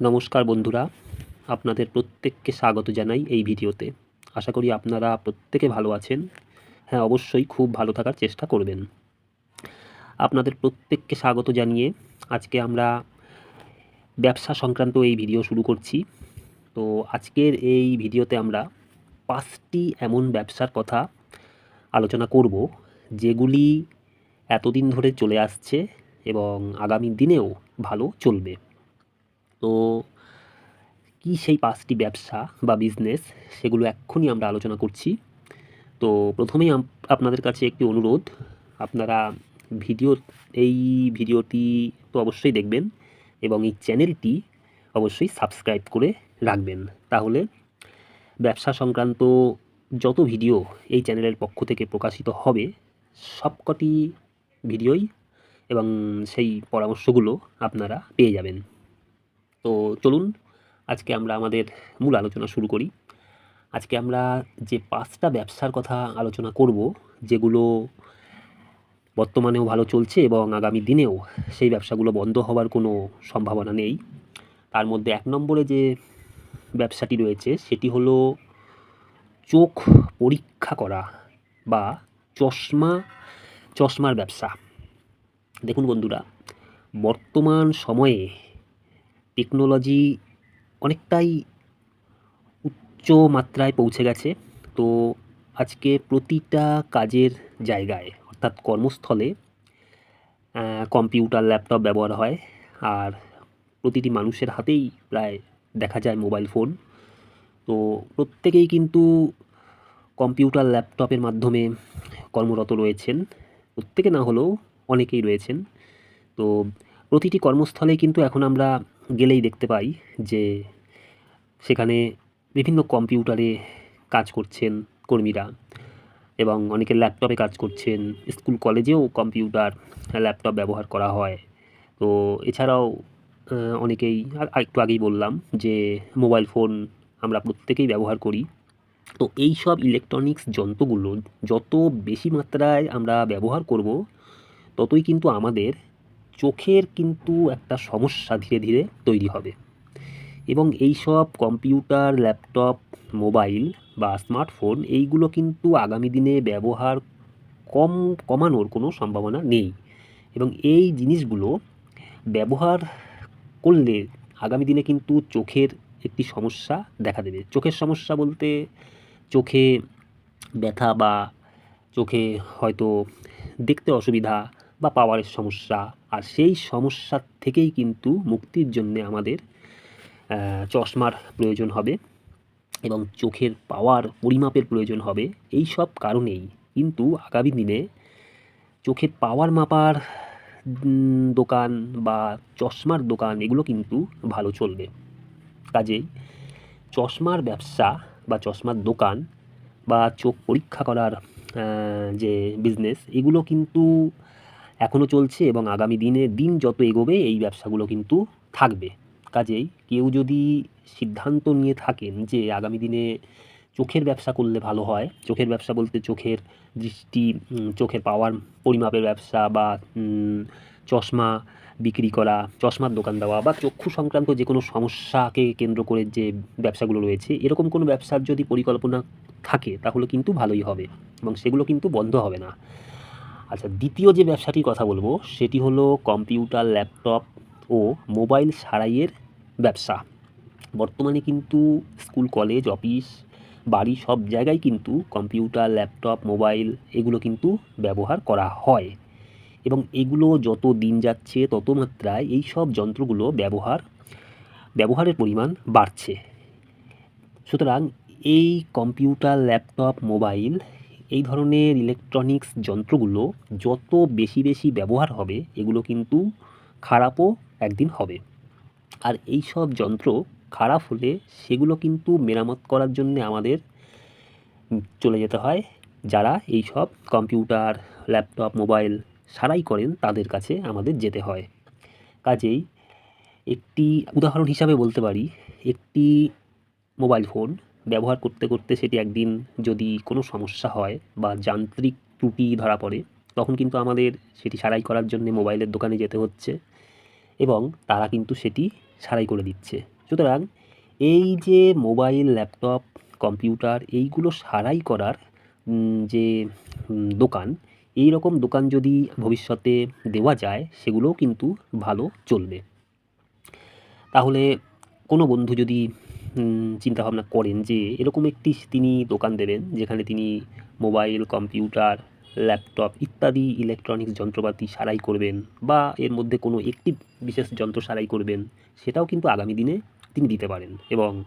নমস্কার বন্ধুরা, আপনাদের প্রত্যেককে স্বাগত জানাই এই ভিডিওতে। আশা করি আপনারা প্রত্যেকে ভালো আছেন। হ্যাঁ অবশ্যই খুব ভালো থাকার চেষ্টা করবেন। আপনাদের প্রত্যেককে স্বাগত জানিয়ে আজকে আমরা ব্যবসা সংক্রান্ত এই ভিডিও শুরু করছি। তো আজকের এই ভিডিওতে আমরা পাঁচটি এমন ব্যবসার কথা আলোচনা করব, যেগুলি এতদিন ধরে চলে আসছে এবং আগামী দিনেও ভালো চলবে। তো কী সেই পাঁচটি ব্যবসা বা বিজনেস সেগুলো এক্ষুনি আমরা আলোচনা করছি? তো প্রথমেই আপনাদের কাছে একটি অনুরোধ, আপনারা ভিডিও, এই ভিডিওটি তো অবশ্যই দেখবেন এবং এই চ্যানেলটি অবশ্যই সাবস্ক্রাইব করে রাখবেন। তাহলে ব্যবসা সংক্রান্ত যত ভিডিও এই চ্যানেলের পক্ষ থেকে প্রকাশিত হবে, সবকটি ভিডিওই এবং সেই পরামর্শগুলো আপনারা পেয়ে যাবেন। তো চলুন, আজকে আমরা আমাদের মূল আলোচনা শুরু করি। আজকে আমরা যে পাঁচটা ব্যবসার কথা আলোচনা করব, যেগুলো বর্তমানেও ভালো চলছে এবং আগামী দিনেও সেই ব্যবসাগুলো বন্ধ হওয়ার কোনো সম্ভাবনা নেই। তার মধ্যে এক নম্বরে যে ব্যবসাটি রয়েছে, সেটি হলো চোখ পরীক্ষা করা বা চশমা, চশমার ব্যবসা। দেখুন বন্ধুরা, বর্তমান সময়ে টেকনোলজি অনেকটাই উচ্চ মাত্রায় পৌঁছে গেছে। তো আজকে প্রতিটা কাজের জায়গায়, অর্থাৎ কর্মস্থলে কম্পিউটার ল্যাপটপ ব্যবহার হয়। আর প্রতিটি মানুষের হাতেই প্রায় দেখা যায় মোবাইল ফোন তো প্রত্যেকেই কিন্তু কম্পিউটার ল্যাপটপের মাধ্যমে কর্মরত রয়েছেন। প্রত্যেকে না হলেও অনেকেই রয়েছেন। তো প্রতিটি কর্মস্থলে কিন্তু এখন আমরা গেলেই দেখতে পাই যে সেখানে বিভিন্ন কম্পিউটারে কাজ করছেন কর্মীরা এবং অনেকে ল্যাপটপে কাজ করছেন। স্কুল কলেজেও কম্পিউটার, ল্যাপটপ ব্যবহার করা হয়। তো এছাড়াও অনেকেই, আর একটু আগেই বললাম যে মোবাইল ফোন আমরা প্রত্যেকেই ব্যবহার করি। তো এই সব ইলেকট্রনিক্স যন্ত্রগুলো যত বেশি মাত্রায় আমরা ব্যবহার করব, ততই কিন্তু আমাদের চোখের কিন্তু একটা সমস্যা ধীরে ধীরে তৈরি হবে। এবং এই সব কম্পিউটার, ল্যাপটপ, মোবাইল বা স্মার্টফোন এইগুলো কিন্তু আগামী দিনে ব্যবহার কম, কমানোর কোনো সম্ভাবনা নেই। এবং এই জিনিসগুলো ব্যবহার করলে আগামী দিনে কিন্তু চোখের একটি সমস্যা দেখা দেবে। চোখের সমস্যা বলতে চোখে ব্যথা বা চোখে হয়তো দেখতে অসুবিধা বা পাওয়ারের সমস্যা, আর সেই সমস্যার থেকেই কিন্তু মুক্তির জন্যে আমাদের চশমার প্রয়োজন হবে এবং চোখের পাওয়ার পরিমাপের প্রয়োজন হবে। এই সব কারণেই কিন্তু আগামী দিনে চোখের পাওয়ার মাপার দোকান বা চশমার দোকান এগুলো কিন্তু ভালো চলবে। কাজেই চশমার ব্যবসা বা চশমার দোকান বা চোখ পরীক্ষা করার যে বিজনেস এগুলো কিন্তু এখনও চলছে এবং আগামী দিনে দিন যত এগোবে, এই ব্যবসাগুলো কিন্তু থাকবে। কাজেই কেউ যদি সিদ্ধান্ত নিয়ে থাকেন যে আগামী দিনে চোখের ব্যবসা করলে ভালো হয়, চোখের ব্যবসা বলতে চোখের দৃষ্টি চোখের পাওয়ার, পরিমাপের ব্যবসা বা চশমা বিক্রি করা, চশমার দোকান দেওয়া বা চক্ষু সংক্রান্ত যে কোনো সমস্যাকে কেন্দ্র করে যে ব্যবসাগুলো রয়েছে, এরকম কোনো ব্যবসার যদি পরিকল্পনা থাকে, তাহলে কিন্তু ভালোই হবে এবং সেগুলো কিন্তু বন্ধ হবে না। আচ্ছা দ্বিতীয় যে ব্যবসাটির কথা বলব, সেটি হলো কম্পিউটার, ল্যাপটপ ও মোবাইল সারাইয়ের ব্যবসা। বর্তমানে কিন্তু স্কুল, কলেজ, অফিস, বাড়ি সব জায়গায় কিন্তু কম্পিউটার, ল্যাপটপ, মোবাইল এগুলো কিন্তু ব্যবহার করা হয়। এবং এগুলো যত দিন যাচ্ছে, তত মাত্রায় এই সব যন্ত্রগুলো ব্যবহার, ব্যবহারের পরিমাণ বাড়ছে। সুতরাং এই কম্পিউটার, ল্যাপটপ, মোবাইল এই ধরনের ইলেকট্রনিক্স যন্ত্রগুলো যত বেশি বেশি ব্যবহার হবে, এগুলো কিন্তু খারাপও একদিন হবে। আর এই সব যন্ত্র খারাপ হলে সেগুলো কিন্তু মেরামত করার জন্য আমাদের চলে যেতে হয়। যারা এই সব কম্পিউটার, ল্যাপটপ, মোবাইল সারাই করেন, তাদের কাছে আমাদের যেতে হয়। কাজেই একটি উদাহরণ হিসাবে বলতে পারি, একটি মোবাইল ফোন ব্যবহার করতে করতে সেটি একদিন যদি কোনো সমস্যা হয় বা যান্ত্রিক ত্রুটি ধরা পড়ে, তখন কিন্তু আমাদের সেটি সারাই করার জন্য মোবাইলের দোকানে যেতে হচ্ছে এবং তারা কিন্তু সেটি সারাই করে দিচ্ছে। সুতরাং এই যে মোবাইল, ল্যাপটপ, কম্পিউটার এইগুলো সারাই করার যে দোকান, এই রকম দোকান যদি ভবিষ্যতে দেওয়া যায়, সেগুলোও কিন্তু ভালো চলবে। তাহলে কোনো বন্ধু যদি চিন্তাভাবনা করেন যে এরকম একটি তিনি দোকান দেবেন যেখানে তিনি মোবাইল, কম্পিউটার, ল্যাপটপ ইত্যাদি ইলেকট্রনিক্স যন্ত্রপাতি সারাই করবেন বা এর মধ্যে কোনো একটি বিশেষ যন্ত্র সারাই করবেন সেটাও কিন্তু আগামী দিনে তিনি দিতে পারেন এবং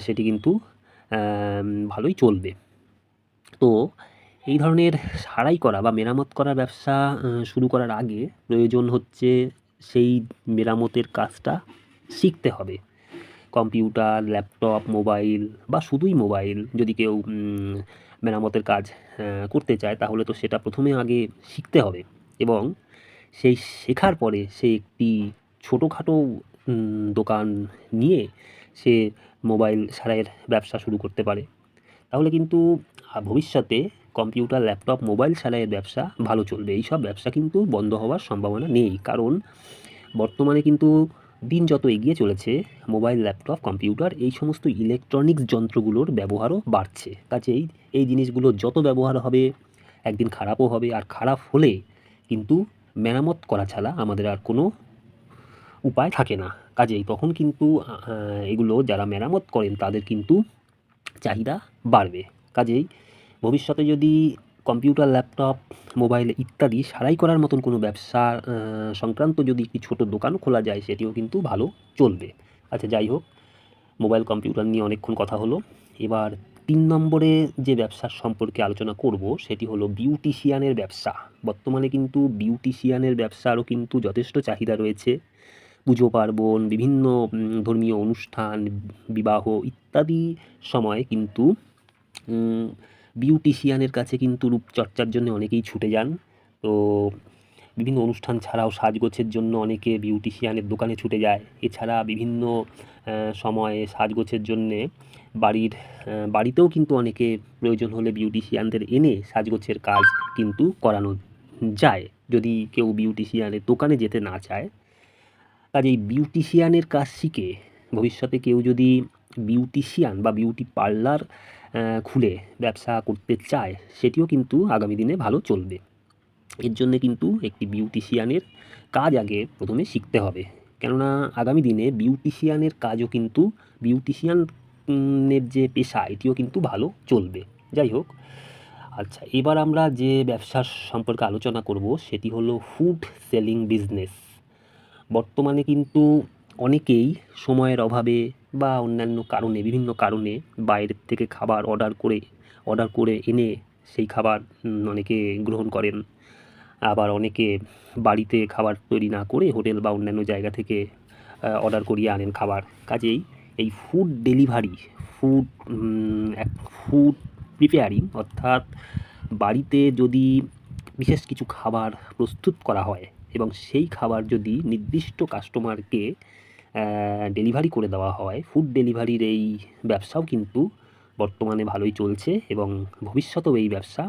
সেটি কিন্তু ভালোই চলবে। তো এই ধরনের সারাই করা বা মেরামত করার ব্যবসা শুরু করার আগে প্রয়োজন হচ্ছে সেই মেরামতের কাজটা শিখতে হবে। কম্পিউটার, ল্যাপটপ, মোবাইল বা শুধুই মোবাইল যদি কেউ মেরামতের কাজ করতে চায়, তাহলে তো সেটা প্রথমে আগে শিখতে হবে। এবং সেই শেখার পরে সে একটি ছোটোখাটো দোকান নিয়ে সে মোবাইল সারাইয়ের ব্যবসা শুরু করতে পারে। তাহলে কিন্তু ভবিষ্যতে কম্পিউটার, ল্যাপটপ, মোবাইল সারাইয়ের ব্যবসা ভালো চলবে। এই সব ব্যবসা কিন্তু বন্ধ হওয়ার সম্ভাবনা নেই। কারণ বর্তমানে কিন্তু দিন যত এগিয়ে চলেছে, মোবাইল, ল্যাপটপ, কম্পিউটার, এই সমস্ত ইলেকট্রনিক্স যন্ত্রগুলোর ব্যবহারও বাড়ছে। কাজেই এই জিনিসগুলো যত ব্যবহার হবে, একদিন খারাপও হবে, আর খারাপ হলে কিন্তু মেরামত করা ছাড়া আমাদের আর কোনো উপায় থাকে না। কাজেই তখন কিন্তু এগুলো যারা মেরামত করেন তাদের কিন্তু চাহিদা বাড়বে। কাজেই ভবিষ্যতে যদি কম্পিউটার, ল্যাপটপ, মোবাইল ইত্যাদি সারাই করার মতন কোনো ব্যবসা সংক্রান্ত যদি একটি ছোট দোকান খোলা যায়, সেটিও কিন্তু ভালো চলবে। আচ্ছা যাই হোক, মোবাইল, কম্পিউটার নিয়ে অনেকক্ষণ কথা হলো। এবার তিন নম্বরে যে ব্যবসার সম্পর্কে আলোচনা করব, সেটি হলো বিউটিশিয়ানের ব্যবসা। বর্তমানে কিন্তু বিউটিশিয়ানের ব্যবসারও কিন্তু যথেষ্ট চাহিদা রয়েছে। পুজো পার্বণ, বিভিন্ন ধর্মীয় অনুষ্ঠান, বিবাহ ইত্যাদি সময় কিন্তু বিউটিশিয়ানের কাছে কিন্তু রূপচর্চার জন্য অনেকেই ছুটে যান। তো বিভিন্ন অনুষ্ঠান ছাড়াও সাজগোছের জন্য অনেকে বিউটিশিয়ানের দোকানে ছুটে যায়। এছাড়া বিভিন্ন সময়ে সাজগোছের জন্যে বাড়ির বাড়িতেও কিন্তু অনেকে প্রয়োজন হলে বিউটিশিয়ানদের এনে সাজগোছের কাজ কিন্তু করানো যায়। যদি কেউ বিউটিশিয়ানের দোকানে যেতে না চায়, কাজেই বিউটিশিয়ানের কাজ শিখে ভবিষ্যতে কেউ যদি বিউটিশিয়ান বা বিউটি পার্লার খুলে, ব্যবসা করতে চায়, সেটিও কিন্তু আগামী দিনে ভালো চলবে। এর জন্য কিন্তু একটি বিউটিশিয়ানের কাজ আগে প্রথমে শিখতে হবে। কেননা আগামী দিনে বিউটিশিয়ানের কাজও কিন্তু, বিউটিশিয়ানের যে পেশা, এটিও কিন্তু ভালো চলবে। যাই হোক আচ্ছা এবার আমরা যে ব্যবসার সম্পর্কে আলোচনা করব, সেটি হলো ফুড সেলিং বিজনেস বর্তমানে কিন্তু অনেকেই সময়ের অভাবে বা অন্যান্য কারণে, বিভিন্ন কারণে বাইরের থেকে খাবার অর্ডার করে অর্ডার করে এনে সেই খাবার অনেকে গ্রহণ করেন। আবার অনেকে বাড়িতে খাবার তৈরি না করে হোটেল বা অন্যান্য জায়গা থেকে অর্ডার করিয়ে আনেন খাবার। কাজেই এই ফুড ডেলিভারি ফুড এক ফুড প্রিপেয়ারিং অর্থাৎ বাড়িতে যদি বিশেষ কিছু খাবার প্রস্তুত করা হয় এবং সেই খাবার যদি নির্দিষ্ট কাস্টমারকে ডেলিভারি করে দেওয়া হয়। ফুড ডেলিভারির এই ব্যবসাও কিন্তু বর্তমানে ভালোই চলছে এবং ভবিষ্যতেও এই ব্যবসা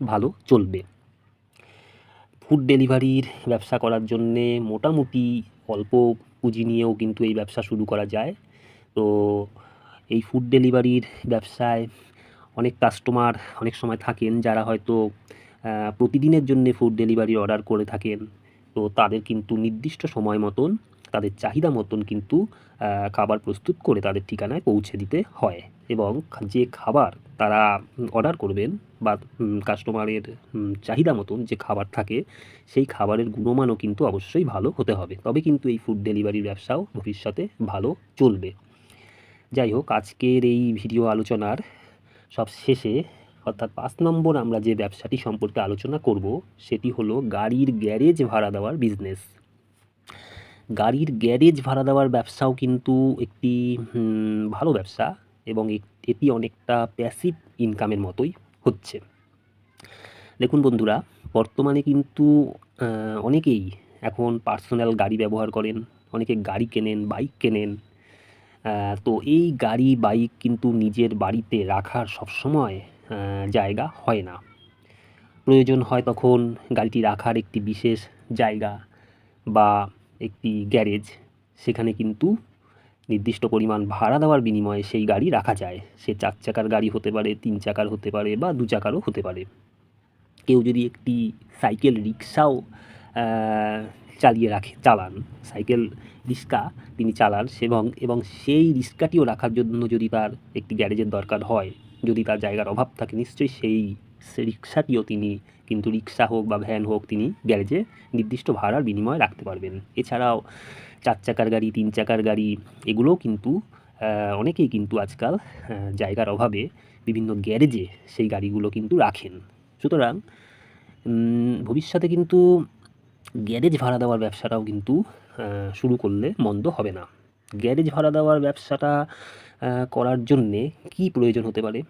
ভালো চলবে। ফুড ডেলিভারির ব্যবসা করার জন্যে মোটামুটি অল্প পুঁজি নিয়েও কিন্তু এই ব্যবসা শুরু করা যায়। তো এই ফুড ডেলিভারির ব্যবসায় অনেক কাস্টমার অনেক সময় থাকেন যারা হয়তো প্রতিদিনের জন্য ফুড ডেলিভারি অর্ডার করে থাকেন। তো তাদের কিন্তু নির্দিষ্ট সময় মতন তাদের চাহিদা মতন কিন্তু খাবার প্রস্তুত করে তাদের ঠিকানায় পৌঁছে দিতে হয় এবং যে খাবার তারা অর্ডার করবেন বা কাস্টমারের চাহিদা মতন যে খাবার থাকে, সেই খাবারের গুণমানও কিন্তু অবশ্যই ভালো হতে হবে। তবে কিন্তু এই ফুড ডেলিভারির ব্যবসাও ভবিষ্যতে ভালো চলবে। যাই হোক, আজকের এই ভিডিও আলোচনার সব শেষে, অর্থাৎ পাঁচ নম্বর আমরা যে ব্যবসাটি সম্পর্কে আলোচনা করব, সেটি হলো গাড়ির গ্যারেজ ভাড়া দেওয়ার বিজনেস গাড়ির গ্যারেজ ভাড়া দেওয়ার ব্যবসাও কিন্তু একটি ভালো ব্যবসা এবং এটি অনেকটা প্যাসিভ ইনকামের মতোই হচ্ছে। দেখুন বন্ধুরা, বর্তমানে কিন্তু অনেকেই এখন পার্সোনাল গাড়ি ব্যবহার করেন, অনেকে গাড়ি কেনেন বাইক কেনেন তো এই গাড়ি বাইক কিন্তু নিজের বাড়িতে রাখার সবসময় জায়গা হয় না। প্রয়োজন হয় তখন গাড়িটি রাখার একটি বিশেষ জায়গা বা একটি গ্যারেজ। সেখানে কিন্তু নির্দিষ্ট পরিমাণ ভাড়া দেওয়ার বিনিময়ে সেই গাড়ি রাখা যায়। সে চার চাকার গাড়ি হতে পারে, তিন চাকার হতে পারে বা দু চাকারও হতে পারে। কেউ যদি একটি সাইকেল রিক্সাও চালিয়ে রাখে, চালান। সাইকেল রিক্সা তিনি চালান এবং এবং সেই রিক্সাটিও রাখার জন্য যদি তার একটি গ্যারেজের দরকার হয়, যদি তার জায়গার অভাব থাকে, নিশ্চয়ই সেই রিক্সাটিও তিনি, কিন্তু রিক্সা হোক বা ভ্যান হোক, তিনি গ্যারেজে নির্দিষ্ট ভাড়ার বিনিময়ে রাখতে পারবেন। এছাড়াও চার চাকার গাড়ি, তিন চাকার গাড়ি, এগুলোও কিন্তু অনেকেই কিন্তু আজকাল জায়গার অভাবে বিভিন্ন গ্যারেজে সেই গাড়িগুলো কিন্তু রাখেন। সুতরাং ভবিষ্যতে কিন্তু গ্যারেজ ভাড়া দেওয়ার ব্যবসাটাও কিন্তু শুরু করলে মন্দ হবে না। গ্যারেজ ভাড়া দেওয়ার ব্যবসাটা করার জন্যে কি প্রয়োজন হতে পারে?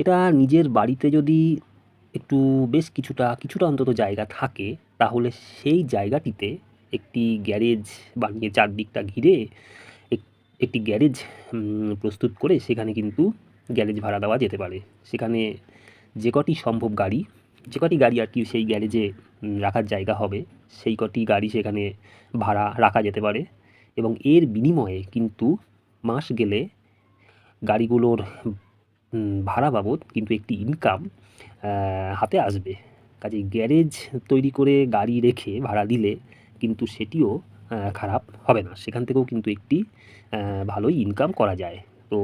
এটা নিজের বাড়িতে যদি একটু বেশ কিছুটা কিছুটা অন্তত জায়গা থাকে, তাহলে সেই জায়গাটিতে একটি গ্যারেজ বানিয়ে চারদিকটা ঘিরে একটি গ্যারেজ প্রস্তুত করে সেখানে কিন্তু গ্যারেজ ভাড়া দেওয়া যেতে পারে। সেখানে যে কটি সম্ভব গাড়ি, যে কটি গাড়ি আর কি সেই গ্যারেজে রাখার জায়গা হবে, সেই কটি গাড়ি সেখানে ভাড়া রাখা যেতে পারে এবং এর বিনিময়ে কিন্তু মাস গেলে গাড়িগুলোর ভাড়া বাবদ কিন্তু একটি ইনকাম হাতে আসবে। কাজে গ্যারেজ তৈরি করে গাড়ি রেখে ভাড়া দিলে কিন্তু সেটিও খারাপ হবে না। সেখান থেকেও কিন্তু একটি ভালোই ইনকাম করা যায়। তো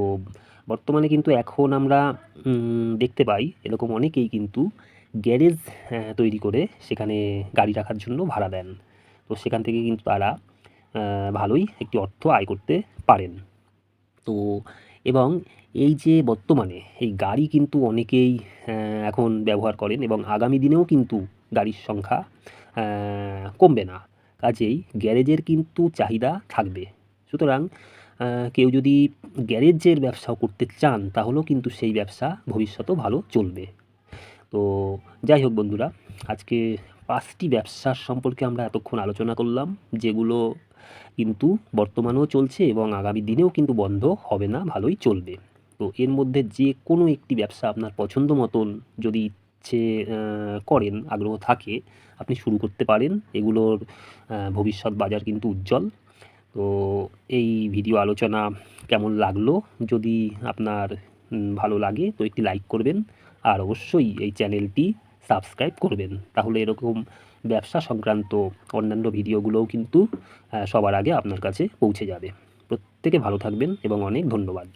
বর্তমানে কিন্তু এখন আমরা দেখতে পাই এরকম অনেকেই কিন্তু গ্যারেজ তৈরি করে সেখানে গাড়ি রাখার জন্য ভাড়া দেন। তো সেখান থেকে কিন্তু তারা ভালোই একটি অর্থ আয় করতে পারেন। তো এবং এই যে বর্তমানে এই গাড়ি কিন্তু অনেকেই এখন ব্যবহার করেন এবং আগামী দিনেও কিন্তু গাড়ির সংখ্যা কমবে না। কাজেই গ্যারেজের কিন্তু চাহিদা থাকবে। সুতরাং কেউ যদি গ্যারেজের ব্যবসাও করতে চান, তাহলেও কিন্তু সেই ব্যবসা ভবিষ্যতেও ভালো চলবে। তো যাই হোক বন্ধুরা, আজকে পাঁচটি ব্যবসার সম্পর্কে আমরা এতক্ষণ আলোচনা করলাম, যেগুলো কিন্তু বর্তমানেও চলছে এবং আগামী দিনেও কিন্তু বন্ধ হবে না, ভালোই চলবে। তো এর মধ্যে যে কোনো একটি ব্যবসা আপনার পছন্দ মতন যদি ইচ্ছে করেন, আগ্রহ থাকে, আপনি শুরু করতে পারেন। এগুলোর ভবিষ্যৎ বাজার কিন্তু উজ্জ্বল। তো এই ভিডিও আলোচনা কেমন লাগল? যদি আপনার ভালো লাগে, তো একটি লাইক করবেন। আর অবশ্যই এই চ্যানেলটি সাবস্ক্রাইব করবেন। তাহলে এরকম ব্যবসা সংক্রান্ত অন্যান্য ভিডিওগুলোও কিন্তু সবার আগে আপনার কাছে পৌঁছে যাবে। প্রত্যেকে ভালো থাকবেন এবং অনেক ধন্যবাদ।